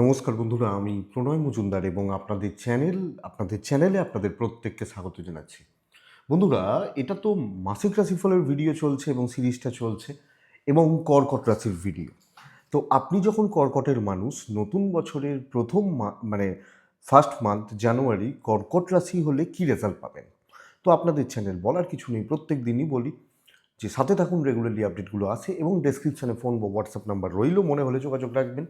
নমস্কার বন্ধুরা, আমি প্রণয় মজুমদার এবং আপনাদের চ্যানেল, আপনাদের চ্যানেলে আপনাদের প্রত্যেককে স্বাগত জানাচ্ছি। বন্ধুরা, এটা তো মাসিক রাশিফলের ভিডিও চলছে এবং সিরিজটা চলছে এবং কর্কট রাশির ভিডিও তো আপনি যখন কর্কটের মানুষ, নতুন বছরের প্রথম মানে ফার্স্ট মান্থ জানুয়ারি কর্কট রাশি হলে কি রেজাল্ট পাবেন? তো আপনাদের চ্যানেল বলার কিছু নেই, প্রত্যেক দিনই বলি যে সাথে থাকুন রেগুলারলি আপডেটগুলো আসে এবং ডেসক্রিপশানে ফোন বা হোয়াটসঅ্যাপ নাম্বার রইল, মনে হলে যোগাযোগ রাখবেন।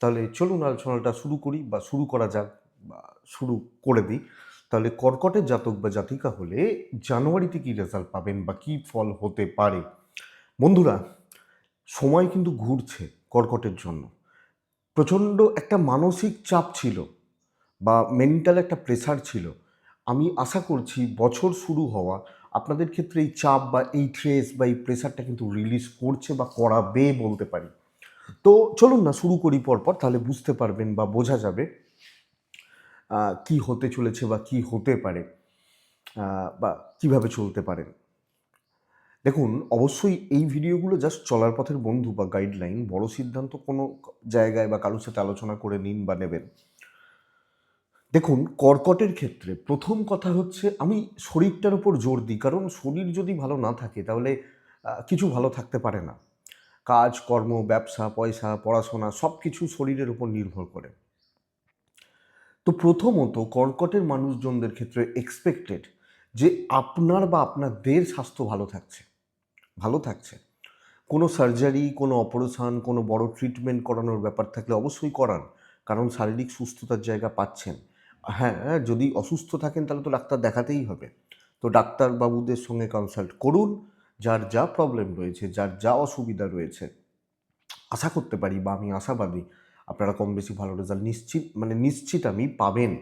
তাহলে চলুন আলোচনাটা শুরু করি বা শুরু করা যাক বা শুরু করে দিই। তাহলে কর্কটের জাতক বা জাতিকা হলে জানুয়ারিতে কী রেজাল্ট পাবেন বা কী ফল হতে পারে? বন্ধুরা, সময় কিন্তু ঘুরছে কর্কটের জন্য। প্রচণ্ড একটা মানসিক চাপ ছিল বা মেন্টাল একটা প্রেসার ছিল। আমি আশা করছি বছর শুরু হওয়া আপনাদের ক্ষেত্রে এই চাপ বা এই ট্রেস বা এই প্রেসারটা কিন্তু রিলিজ করছে বা করাবে বলতে পারি। তো চলুন না, শুরু করি পরপর, তাহলে বুঝতে পারবেন বা বোঝা যাবে কি হতে চলেছে বা কি হতে পারে বা কীভাবে চলতে পারেন দেখুন, অবশ্যই এই ভিডিওগুলো জাস্ট চলার পথের বন্ধু বা গাইডলাইন বড় সিদ্ধান্ত কোনো জায়গায় বা কারোর সাথে আলোচনা করে নিন বা নেবেন। দেখুন, কর্কটের ক্ষেত্রে প্রথম কথা হচ্ছে, আমি শরীরটার উপর জোর দিই, কারণ শরীর যদি ভালো না থাকে, তাহলে কিছু ভালো থাকতে পারে না। কাজ, কর্ম, ব্যবসা, পয়সা, পড়াশোনা সব কিছু শরীরের উপর নির্ভর করে। তো প্রথমত কর্কটের মানুষজনদের ক্ষেত্রে এক্সপেক্টেড যে আপনার বা আপনাদের স্বাস্থ্য ভালো থাকছে। ভালো থাকছে। কোনো সার্জারি কোনো অপারেশন কোনো বড় ট্রিটমেন্ট করানোর ব্যাপার থাকলে অবশ্যই করান। কারণ শারীরিক সুস্থতার জায়গা পাচ্ছেন। হ্যাঁ যদি অসুস্থ থাকেন তাহলে তো ডাক্তার দেখাতেই হবে। তো ডাক্তারবাবুদের সঙ্গে কনসাল্ট করুন। যার যা প্রবলেম রয়েছে, যার যা অসুবিধা রয়েছে। আশা করতে পারি বা আমি আশাবাদী আপনারা কম বেশি ভালো রেজাল্ট নিশ্চিত মানে নিশ্চিত আমি পাবেন।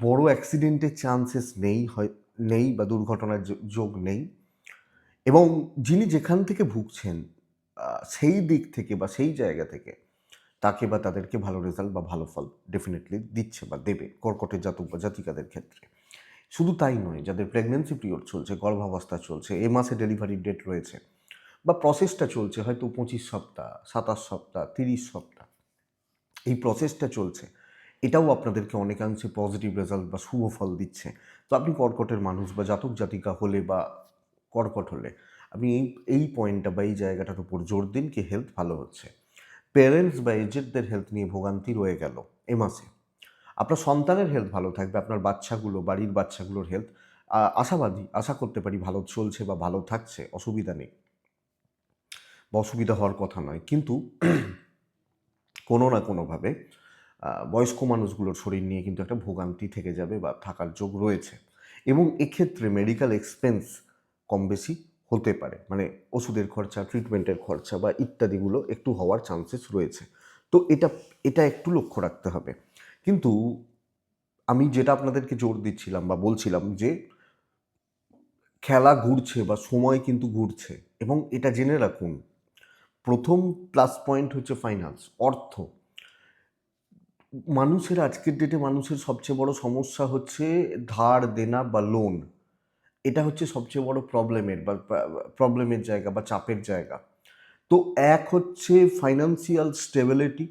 বড় অ্যাক্সিডেন্টের চান্সেস নেই, হয়, নেই বা দুর্ঘটনার যোগ নেই। এবং যিনি যেখান থেকে ভুগছেন সেই দিক থেকে বা সেই জায়গা থেকে, তাকে বা তাদেরকে ভালো রেজাল্ট বা ভালো ফল ডেফিনেটলি দিচ্ছে বা দেবে। কর্কটের জাতক বা জাতিকাদের ক্ষেত্রে। শুধু তাই নয়, যাদের প্রেগনেন্সি পিরিয়ড চলছে, গর্ভাবস্থা চলছে, এ মাসে ডেলিভারি ডেট রয়েছে, বা প্রসেসটা চলছে হয়তো পঁচিশ সপ্তাহ, সাতাশ সপ্তাহ, তিরিশ সপ্তাহ, এই প্রসেসটা চলছে, এটাও আপনাদেরকে অনেকাংশে পজিটিভ রেজাল্ট বা শুভ ফল দিচ্ছে। তো আপনি কর্কটের মানুষ বা জাতক জাতিকা হলে বা কর্কট হলে, আপনি এই এই পয়েন্টটা বা এই জায়গাটার উপর জোর দিন কি হেলথ ভালো হচ্ছে। প্যারেন্টস বা এজেন্টদের হেলথ নিয়ে ভোগান্তি রয়ে গেল এ মাসে। আপনার সন্তানের হেলথ ভালো থাকবে, আপনার বাচ্চাগুলো, বাড়ির বাচ্চাগুলোর হেলথ আশাবাদী, আশা করতে পারি ভালো চলছে বা ভালো থাকছে, অসুবিধা নেই। বা অসুবিধা হওয়ার কথা নয়, কিন্তু কোনো না কোনোভাবে বয়স্ক মানুষগুলোর শরীর নিয়ে কিন্তু একটা ভোগান্তি থেকে যাবে বা থাকার যোগ রয়েছে। এবং এক্ষেত্রে মেডিকেল এক্সপেন্স কম বেশি হতে পারে মানে ওষুধের খরচা ট্রিটমেন্টের খরচা বা ইত্যাদিগুলো একটু হওয়ার চান্সেস রয়েছে। তো এটা এটা একটু লক্ষ্য রাখতে হবে। কিন্তু আমি যেটা আপনাদেরকে জোর দিচ্ছিলাম বা বলছিলাম যে খেলা ঘুরছে বা সময় কিন্তু ঘুরছে এবং এটা জেনে রাখুন, প্রথম প্লাস পয়েন্ট হচ্ছে ফাইন্যান্স অর্থ। মানুষের আজকের ডেটে মানুষের সবচেয়ে বড় সমস্যা হচ্ছে ধার, দেনা বা লোন এটা হচ্ছে সবচেয়ে বড় প্রবলেমের বা প্রবলেমের জায়গা বা চাপের জায়গা। তো এক হচ্ছে ফাইন্যান্সিয়াল স্টেবিলিটি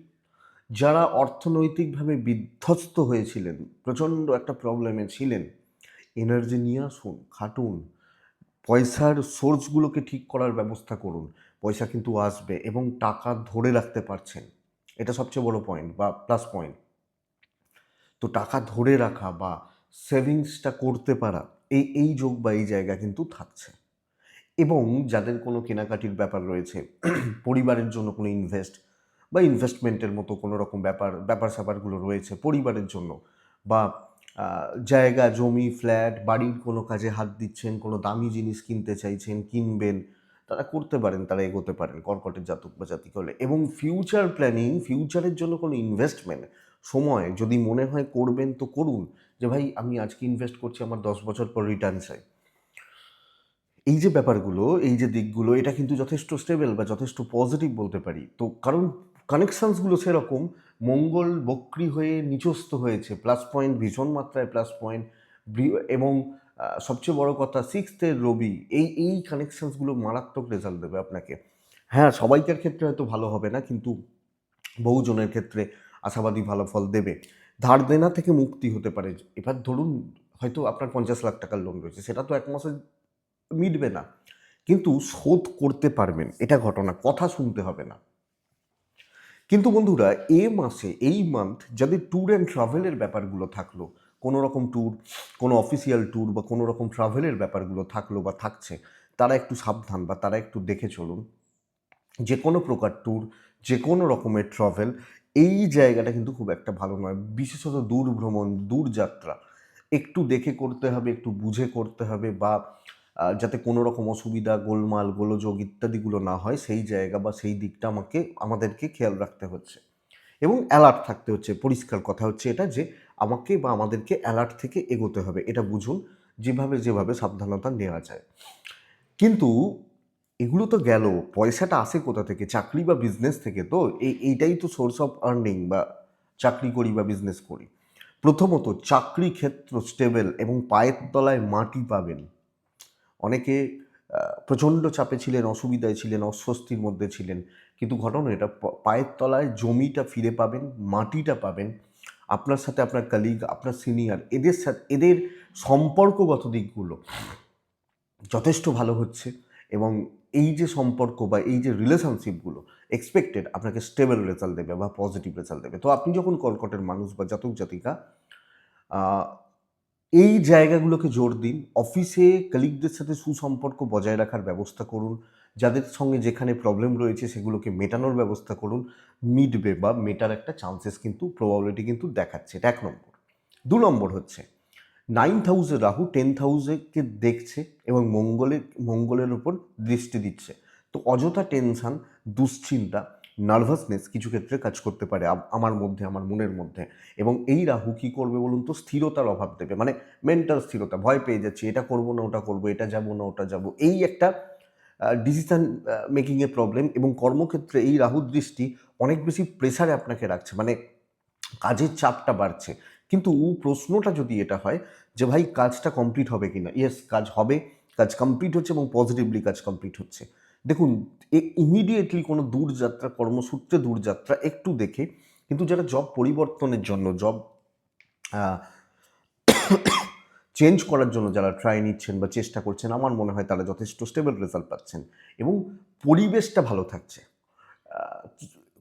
যারা অর্থনৈতিকভাবে বিধ্বস্ত হয়েছিলেন, প্রচণ্ড একটা প্রবলেমে ছিলেন এনার্জি নিয়ে আসুন, খাটুন, পয়সার সোর্সগুলোকে ঠিক করার ব্যবস্থা করুন, পয়সা কিন্তু আসবে এবং টাকা ধরে রাখতে পারছেন। এটা সবচেয়ে বড় পয়েন্ট বা প্লাস পয়েন্ট তো টাকা ধরে রাখা বা সেভিংসটা করতে পারা এই এই যোগ বা এই জায়গা কিন্তু থাকছে। এবং যাদের কোনো কেনাকাটির ব্যাপার রয়েছে, পরিবারের জন্য কোনো ইনভেস্ট বা ইনভেস্টমেন্টের মতো কোনো রকম ব্যাপার ব্যাপার স্যাপারগুলো রয়েছে পরিবারের জন্য বা জায়গা, জমি ফ্ল্যাট বাড়ির কোনো কাজে হাত দিচ্ছেন, কোনো দামি জিনিস কিনতে চাইছেন, কিনবেন, তারা করতে পারেন, তারা এগোতে পারেন, কর্কটের জাতক বা জাতিক হলে। এবং ফিউচার প্ল্যানিং ফিউচারের জন্য কোনো ইনভেস্টমেন্ট সময় যদি মনে হয় করবেন তো করুন যে ভাই আমি আজকে ইনভেস্ট করছি, আমার দশ বছর পর রিটার্ন চাই। এই যে ব্যাপারগুলো, এই যে দিকগুলো, এটা কিন্তু যথেষ্ট স্টেবল বা যথেষ্ট পজিটিভ বলতে পারি। তো কারণ কানেকশানসগুলো সেরকম, মঙ্গল বক্রি হয়ে নিচস্ত হয়েছে প্লাস পয়েন্ট ভীষণ মাত্রায় প্লাস পয়েন্ট এবং সবচেয়ে বড় কথা সিক্সথের রবি, এই এই কানেকশানসগুলো মারাত্মক রেজাল্ট দেবে আপনাকে। হ্যাঁ সবাইকার ক্ষেত্রে হয়তো ভালো হবে না, কিন্তু বহুজনের ক্ষেত্রে আশাবাদী ভালো ফল দেবে। ধার দেনা থেকে মুক্তি হতে পারে। এবার ধরুন, হয়তো আপনার পঞ্চাশ লাখ টাকার লোন রয়েছে, সেটা তো এক মাসে মিটবে না। কিন্তু শোধ করতে পারবেন, এটা ঘটনা, কথা শুনতে হবে না। কিন্তু বন্ধুরা, এ মাসে, এই মান্থ যাদের ট্যুর অ্যান্ড ট্রাভেলের ব্যাপারগুলো থাকল, কোনো রকম ট্যুর কোনো অফিসিয়াল ট্যুর বা কোনো রকম ট্রাভেলের ব্যাপারগুলো থাকল বা থাকছে, তারা একটু সাবধান বা তারা একটু দেখে চলুন। যে কোনো প্রকার ট্যুর যে কোনো রকমের ট্রাভেল এই জায়গাটা কিন্তু খুব একটা ভালো নয়। বিশেষত দূর ভ্রমণ, দূর যাত্রা, একটু দেখে করতে হবে, একটু বুঝে করতে হবে বা যাতে কোনো রকম অসুবিধা, গোলমাল, গোলযোগ ইত্যাদিগুলো না হয়, সেই জায়গা বা সেই দিকটা আমাকে, আমাদেরকে খেয়াল রাখতে হচ্ছে। এবং অ্যালার্ট থাকতে হচ্ছে, পরিষ্কার কথা হচ্ছে এটা যে, আমাকে বা আমাদেরকে অ্যালার্ট থেকে এগোতে হবে, এটা বুঝুন, যেভাবে যেভাবে সাবধানতা নেওয়া যায়। কিন্তু এগুলো তো গেল, পয়সাটা আসে কোথা থেকে? চাকরি বা বিজনেস থেকে তো এই এইটাই তো সোর্স অফ আর্নিং বা চাকরি করি বা বিজনেস করি। প্রথমত, চাকরি ক্ষেত্র স্টেবল এবং পায়ের তলায় মাটি পাবেন। অনেকে প্রচণ্ড চাপে ছিলেন, অসুবিধায় ছিলেন, অস্বস্তির মধ্যে ছিলেন। কিন্তু ঘটনা এটা পায়ের তলায় জমিটা ফিরে পাবেন, মাটিটা পাবেন। আপনার সাথে আপনার কালিগ আপনার সিনিয়র এদের সাথে এদের সম্পর্কগত দিকগুলো যথেষ্ট ভালো হচ্ছে এবং এই যে সম্পর্ক বা এই যে রিলেশনশিপগুলো এক্সপেক্টেড আপনাকে স্টেবল রেজাল্ট দেবে বা পজিটিভ রেজাল্ট দেবে। তো আপনি যখন কর্কটের মানুষ বা জাতক জাতিকা এই জায়গাগুলোকে জোর দিন অফিসে কলিগদের সাথে সুসম্পর্ক বজায় রাখার ব্যবস্থা করুন, যাদের সঙ্গে যেখানে প্রবলেম রয়েছে সেগুলোকে মেটানোর ব্যবস্থা করুন মিটবে বা মেটার একটা চান্সেস কিন্তু প্রবাবিলিটি কিন্তু দেখাচ্ছে, এটা এক নম্বর। দু নম্বর হচ্ছে নাইন্থ হাউসে রাহু টেন্থ হাউসেকে দেখছে এবং মঙ্গলের মঙ্গলের উপর দৃষ্টি দিচ্ছে। তো অযথা টেনশন দুশ্চিন্তা নার্ভাসনেস কিছু ক্ষেত্রে কাজ করতে পারে আমার মধ্যে, আমার মনের মধ্যে। এবং এই রাহু কী করবে বলুন তো? স্থিরতার অভাব দেবে। মানে মেন্টাল স্থিরতা, ভয় পেয়ে যাচ্ছে, এটা করব না, ওটা করব, এটা যাব না, ওটা যাব। এই একটা ডিসিশন মেকিংয়ের প্রবলেম এবং কর্মক্ষেত্রে এই রাহুর দৃষ্টি অনেক বেশি প্রেসারে আপনাকে রাখছে। মানে কাজের চাপটা বাড়ছে। কিন্তু ও প্রশ্নটা যদি এটা হয় যে, ভাই, কাজটা কমপ্লিট হবে কিনা? ইয়েস কাজ হবে, কাজ কমপ্লিট হচ্ছে এবং পজিটিভলি কাজ কমপ্লিট হচ্ছে। দেখুন ইমিডিয়েটলি কোনো দূরযাত্রা, কর্মসূত্রে দূরযাত্রা একটু দেখে, কিন্তু যারা জব পরিবর্তনের জন্য জব চেঞ্জ করার জন্য যারা ট্রাই নিচ্ছেন বা চেষ্টা করছেন, আমার মনে হয় তারা যথেষ্ট স্টেবল রেজাল্ট পাচ্ছেন এবং পরিবেশটা ভালো থাকছে।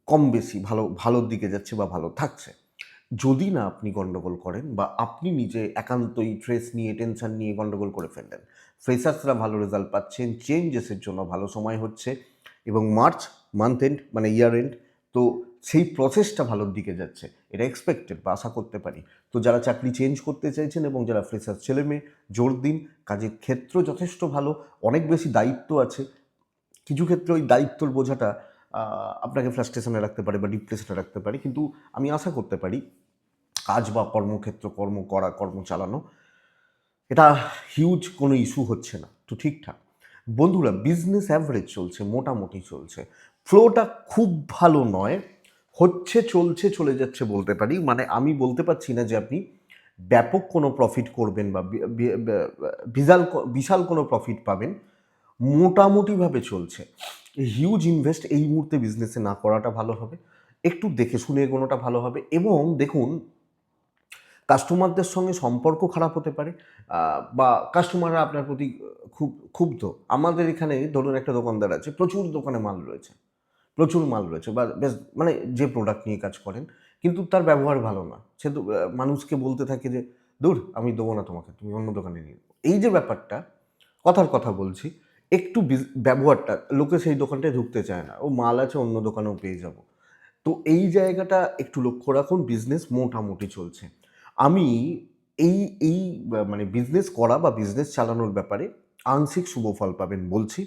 কম বেশি, ভালো, ভালোর দিকে যাচ্ছে বা ভালো থাকছে। যদি না আপনি গন্ডগোল করেন বা আপনি নিজে একান্তই স্ট্রেস নিয়ে টেনশন নিয়ে গন্ডগোল করে ফেললেন ফ্রেশার্সরা ভালো রেজাল্ট পাচ্ছেন চেঞ্জেসের জন্য ভালো সময় হচ্ছে এবং মার্চ মান্থ এন্ড মানে ইয়ার এন্ড তো সেই প্রসেসটা ভালোর দিকে যাচ্ছে, এটা এক্সপেক্টেড বা আশা করতে পারি। তো যারা চাকরি চেঞ্জ করতে চাইছেন এবং যারা ফ্রেশার ছেলে মেয়ে, জোর দিন, কাজের ক্ষেত্র যথেষ্ট ভালো, অনেক বেশি দায়িত্ব আছে। কিছু ক্ষেত্রে ওই দায়িত্বর বোঝাটা আপনাকে ফ্রাস্ট্রেশনে রাখতে পারে বা ডিপ্রেশনে রাখতে পারে, কিন্তু আমি আশা করতে পারি কাজ বা কর্মক্ষেত্র, কর্ম করা, কর্ম চালানো, এটা হিউজ কোনো ইস্যু হচ্ছে না। তো ঠিকঠাক। বন্ধুরা বিজনেস অ্যাভারেজ চলছে, মোটামুটি চলছে। ফ্লোটা খুব ভালো নয়। হচ্ছে, চলছে, চলে যাচ্ছে বলতে পারি। মানে আমি বলতে পারছি না যে আপনি ব্যাপক কোনো প্রফিট করবেন বা বিশাল বিশাল কোনো প্রফিট পাবেন। মোটামুটিভাবে চলছে। হিউজ ইনভেস্ট এই মুহূর্তে বিজনেসে না করাটা ভালো হবে। একটু দেখে শুনে এগোনোটা ভালো হবে এবং দেখুন কাস্টমারদের সঙ্গে সম্পর্ক খারাপ হতে পারে বা কাস্টমাররা আপনার প্রতি খুব, ক্ষুব্ধ। আমাদের এখানে ধরুন একটা দোকানদার আছে, প্রচুর দোকানে মাল রয়েছে, প্রচুর মাল রয়েছে, বা বেশ মানে যে প্রোডাক্ট নিয়ে কাজ করেন, কিন্তু তার ব্যবহার ভালো না। সে মানুষকে বলতে থাকে যে, দূর, আমি দেবো না তোমাকে, তুমি অন্য দোকানে নিয়ে এই যে ব্যাপারটা, কথার কথা বলছি একটু ব্যবহারটা, লোকে সেই দোকানটায় ঢুকতে চায় না। ও মাল আছে, অন্য দোকানেও পেয়ে যাব। তো এই জায়গাটা একটু লক্ষ্য রাখুন বিজনেস মোটামুটি চলছে। আমি এই এই মানে বিজনেস করা বা বিজনেস চালানোর ব্যাপারে আংশিক শুভফল পাবেন বলছি।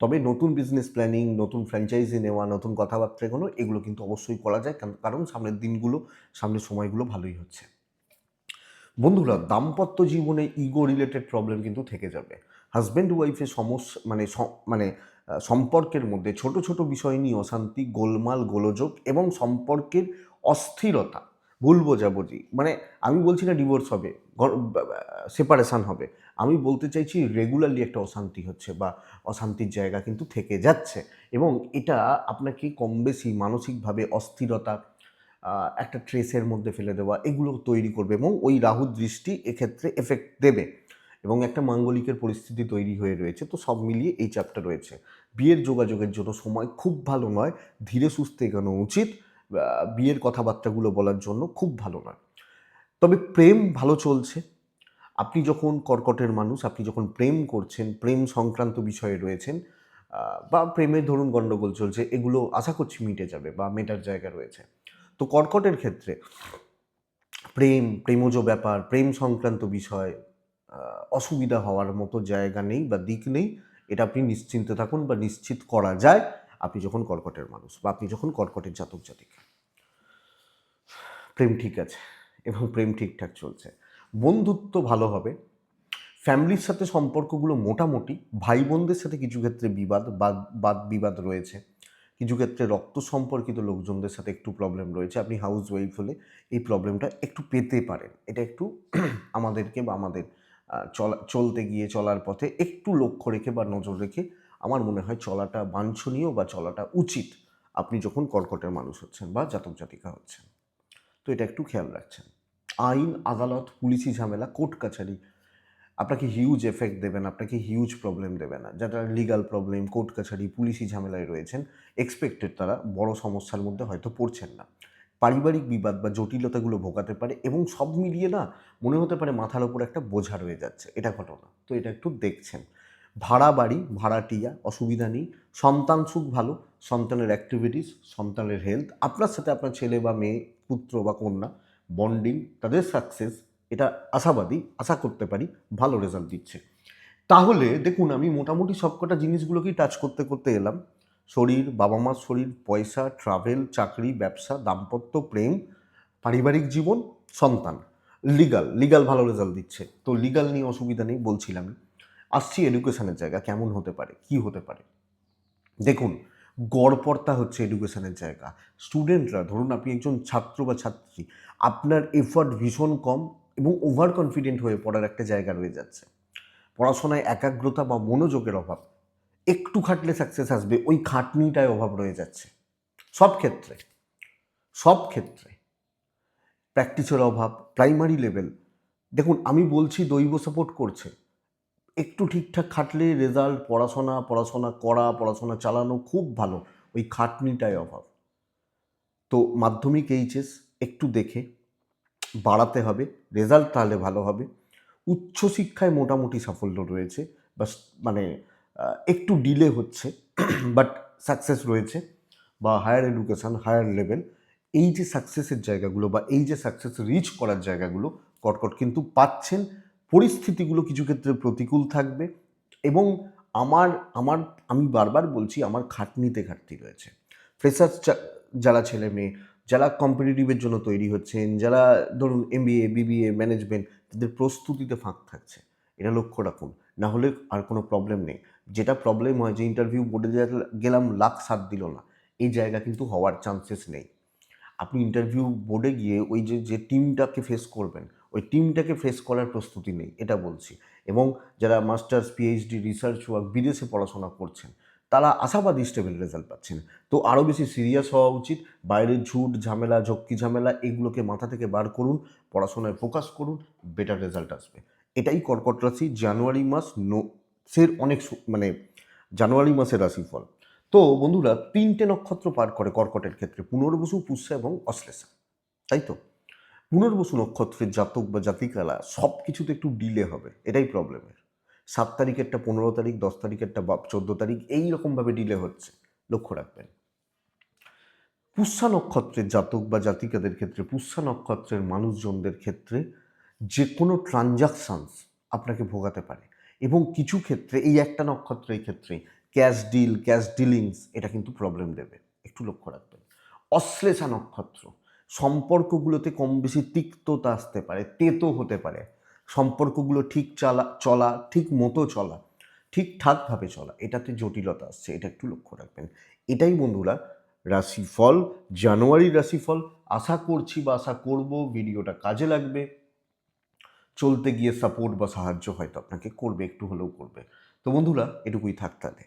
তবে নতুন বিজনেস প্ল্যানিং নতুন ফ্র্যাঞ্চাইজি নেওয়া, নতুন কথাবার্তা এগুলো এগুলো কিন্তু অবশ্যই করা যায়, কারণ সামনের দিনগুলো, সামনের সময়গুলো ভালোই হচ্ছে। বন্ধুরা, দাম্পত্য জীবনে ইগো রিলেটেড প্রবলেম কিন্তু থেকে যাবে। হাজব্যান্ড ওয়াইফের সমস্যা মানে মানে সম্পর্কের মধ্যে ছোট ছোট বিষয় নিয়ে অশান্তি, গোলমাল, গোলযোগ এবং সম্পর্কের অস্থিরতা, ভুল বোঝাবুঝি মানে আমি বলছি না ডিভোর্স হবে সেপারেশান হবে, আমি বলতে চাইছি রেগুলারলি একটা অশান্তি হচ্ছে বা অশান্তির জায়গা কিন্তু থেকে যাচ্ছে এবং এটা আপনাকে কম বেশি মানসিকভাবে অস্থিরতা একটা ট্রেসের মধ্যে ফেলে দেওয়া, এগুলো তৈরি করবে এবং ওই রাহু দৃষ্টি এক্ষেত্রে এফেক্ট দেবে। এবং একটা মাঙ্গলিকের পরিস্থিতি তৈরি হয়ে রয়েছে। তো সব মিলিয়ে এই চ্যাপ্টার রয়েছে। বিয়ের যোগাযোগের জন্য সময় খুব ভালো নয়। ধীরে সুস্থে এগোনো উচিত। বিয়ের কথাবার্তাগুলো বলার জন্য খুব ভালো নয়। তবে প্রেম ভালো চলছে। আপনি যখন কর্কটের মানুষ, আপনি যখন প্রেম করছেন, প্রেম সংক্রান্ত বিষয়ে রয়েছেন বা প্রেমের ধরুন গণ্ডগোল চলছে, এগুলো আশা করছি মিটে যাবে বা মেটার জায়গা রয়েছে। তো কর্কটের ক্ষেত্রে প্রেম, প্রেমজ ব্যাপার, প্রেম সংক্রান্ত বিষয় অসুবিধা হওয়ার মতো জায়গা নেই বা দিক নেই, এটা আপনি নিশ্চিন্তে থাকুন বা নিশ্চিত করা যায় আপনি যখন কর্কটের মানুষ বা আপনি যখন কর্কটের জাতক জাতিকা। প্রেম ঠিক আছে এবং প্রেম ঠিকঠাক চলছে। বন্ধুত্ব ভালো হবে। ফ্যামিলির সাথে সম্পর্কগুলো মোটামুটি ভাই বোনদের সাথে কিছু ক্ষেত্রে বিবাদ বাদ বাদ বিবাদ রয়েছে। কিছু ক্ষেত্রে রক্ত সম্পর্কিত লোকজনদের সাথে একটু প্রবলেম রয়েছে। আপনি হাউস ওয়াইফ হলে এই প্রবলেমটা একটু পেতে পারেন। এটা একটু আমাদেরকে বা আমাদের চলা, চলতে গিয়ে চলার পথে একটু লক্ষ্য রেখে বা নজর রেখে আমার মনে হয় চলাটা বাঞ্ছনীয় বা চলাটা উচিত। আপনি যখন কর্কটের মানুষ হচ্ছেন বা জাতক জাতিকা হচ্ছেন। তো এটা একটু খেয়াল রাখছেন। আইন, আদালত, পুলিশি ঝামেলা, কোর্ট কাছারি, আপনাকে হিউজ এফেক্ট দেবে না, আপনাকে হিউজ প্রবলেম দেবে না। যারা লিগাল প্রবলেম কোর্ট কাছারি, পুলিশি ঝামেলায় রয়েছেন এক্সপেক্টেড তারা বড় সমস্যার মধ্যে হয়তো পড়ছেন না। পারিবারিক বিবাদ বা জটিলতাগুলো ভোগাতে পারে এবং সব মিলিয়ে না মনে হতে পারে মাথার ওপর একটা বোঝা রয়ে যাচ্ছে। এটা ঘটনা। তো এটা একটু দেখছেন। ভাড়া বাড়ি ভাড়াটিয়া অসুবিধা নেই। সন্তান সুখ ভালো, সন্তানের অ্যাক্টিভিটিস সন্তানের হেলথ আপনার সাথে আপনার ছেলে বা মেয়ে, পুত্র বা কন্যা বন্ডিং তাদের সাকসেস এটা আশাবাদী, আশা করতে পারি, ভালো রেজাল্ট দিচ্ছে। তাহলে দেখুন, আমি মোটামুটি সবকটা জিনিসগুলোকেই টাচ করতে করতে এলাম। শরীর বাবা মার শরীর, পয়সা ট্রাভেল চাকরি, ব্যবসা, দাম্পত্য, প্রেম, পারিবারিক জীবন, সন্তান। লিগাল লিগাল ভালো রেজাল্ট দিচ্ছে। তো লিগাল নিয়ে অসুবিধা নেই, বলছিলাম। আসছি এডুকেশানের জায়গা, কেমন হতে পারে, কি হতে পারে? দেখুন, গড়পড়তা হচ্ছে এডুকেশানের জায়গা। স্টুডেন্টরা ধরুন আপনি একজন ছাত্র বা ছাত্রী, আপনার এফার্ট ভীষণ কম এবং ওভার কনফিডেন্ট হয়ে পড়ার একটা জায়গা রয়ে যাচ্ছে। পড়াশোনায় একাগ্রতা বা মনোযোগের অভাব। একটু খাটলে সাকসেস আসবে, ওই খাটনিটায় অভাব রয়ে যাচ্ছে। সব ক্ষেত্রে সব ক্ষেত্রে। প্র্যাকটিসের অভাব প্রাইমারি লেভেল দেখুন, আমি বলছি দৈব সাপোর্ট করছে। একটু ঠিকঠাক খাটলে রেজাল্ট পড়াশোনা পড়াশোনা করা, পড়াশোনা চালানো খুব ভালো, ওই খাটনিটাই অভাব। তো মাধ্যমিক এইচএস একটু দেখে, বাড়াতে হবে রেজাল্ট তাহলে ভালো হবে। উচ্চশিক্ষায় মোটামুটি সাফল্য রয়েছে, বাস মানে একটু ডিলে হচ্ছে বাট সাকসেস রয়েছে বা হায়ার এডুকেশন হায়ার লেভেল এই যে সাকসেসের জায়গাগুলো বা এই যে সাকসেস রিচ করার জায়গাগুলো কটকট কিন্তু পাচ্ছেন। পরিস্থিতিগুলো কিছু ক্ষেত্রে প্রতিকূল থাকবে এবং আমার আমার, আমি বারবার বলছি আমার খাটনিতে ঘাটতি রয়েছে। ফ্রেশার্স যারা ছেলে মেয়ে, যারা কম্পিটিটিভের জন্য তৈরি হচ্ছেন, যারা ধরুন এমবিএ বিবিএ ম্যানেজমেন্ট তাদের প্রস্তুতিতে ফাঁক থাকছে। এটা লক্ষ্য রাখুন, না হলে আর কোনো প্রবলেম নেই। যেটা প্রবলেম হয় যে ইন্টারভিউ বোর্ডে গেলাম, লাখ সাথ দিল না। এই জায়গা কিন্তু হওয়ার চান্সেস নেই। আপনি ইন্টারভিউ বোর্ডে গিয়ে ওই যে যে টিমটাকে ফেস করবেন, ওই টিমটাকে ফেস করার প্রস্তুতি নেই, এটা বলছি। এবং যারা মাস্টার্স পিএইচডি রিসার্চ ওয়ার্ক বিদেশে পড়াশোনা করছেন, তারা আশাবাদী স্টেবল রেজাল্ট পাচ্ছেন। তো আরও বেশি সিরিয়াস হওয়া উচিত, বাইরের ঝুট, ঝামেলা, ঝক্কি ঝামেলা, এগুলোকে মাথা থেকে বার করুন, পড়াশোনায় ফোকাস করুন বেটার রেজাল্ট আসবে। এটাই কর্কট রাশি জানুয়ারি মাস নো সের অনেক মানে জানুয়ারি মাসের রাশিফল। তো বন্ধুরা, তিনটে নক্ষত্র পার করে কর্কটের ক্ষেত্রে পুনর্বসু, পুষ্যা এবং অশ্লেষা, তাই তো? পুনর্বসু নক্ষত্রের জাতক বা জাতিকালা সব কিছুতে একটু ডিলে হবে, এটাই প্রবলেমের সাত তারিখেরটা পনেরো তারিখ, দশ তারিখেরটা বা চোদ্দ তারিখ, এই রকমভাবে ডিলে হচ্ছে, লক্ষ্য রাখবেন। পুষ্যা নক্ষত্রের জাতক বা জাতিকাদের ক্ষেত্রে, পুষ্যা নক্ষত্রের মানুষজনদের ক্ষেত্রে যে কোনো ট্রানজাকশানস আপনাকে ভোগাতে পারে। এবং কিছু ক্ষেত্রে, এই একটা নক্ষত্রের ক্ষেত্রে ক্যাশ ডিল ক্যাশ ডিলিংস এটা কিন্তু প্রবলেম দেবে। একটু লক্ষ্য রাখবেন। অশ্লেষা নক্ষত্র, সম্পর্কগুলোতে কম বেশি তিক্ততা আসতে পারে, তেতো হতে পারে। সম্পর্কগুলো ঠিক চালা, চলা, ঠিক মতো চলা ঠিকঠাকভাবে চলা, এটাতে জটিলতা আসছে, এটা একটু লক্ষ্য রাখবেন। এটাই বন্ধুরা রাশিফল জানুয়ারি রাশিফল। আশা করছি বা আশা করব ভিডিওটা কাজে লাগবে। চলতে গিয়ে সাপোর্ট বা সাহায্য হয়তো আপনাকে করবে, একটু হলেও করবে। তো বন্ধুরা, এটুকুই থাক তাহলে।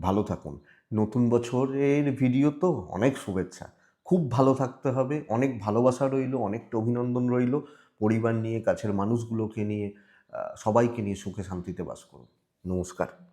ভালো থাকুন। নতুন বছরের ভিডিও তো অনেক শুভেচ্ছা। খুব ভালো থাকতে হবে। অনেক ভালোবাসা রইল, অনেকটা অভিনন্দন রইল পরিবার নিয়ে, কাছের মানুষগুলোকে নিয়ে সবাইকে নিয়ে সুখে শান্তিতে বাস করুন। নমস্কার।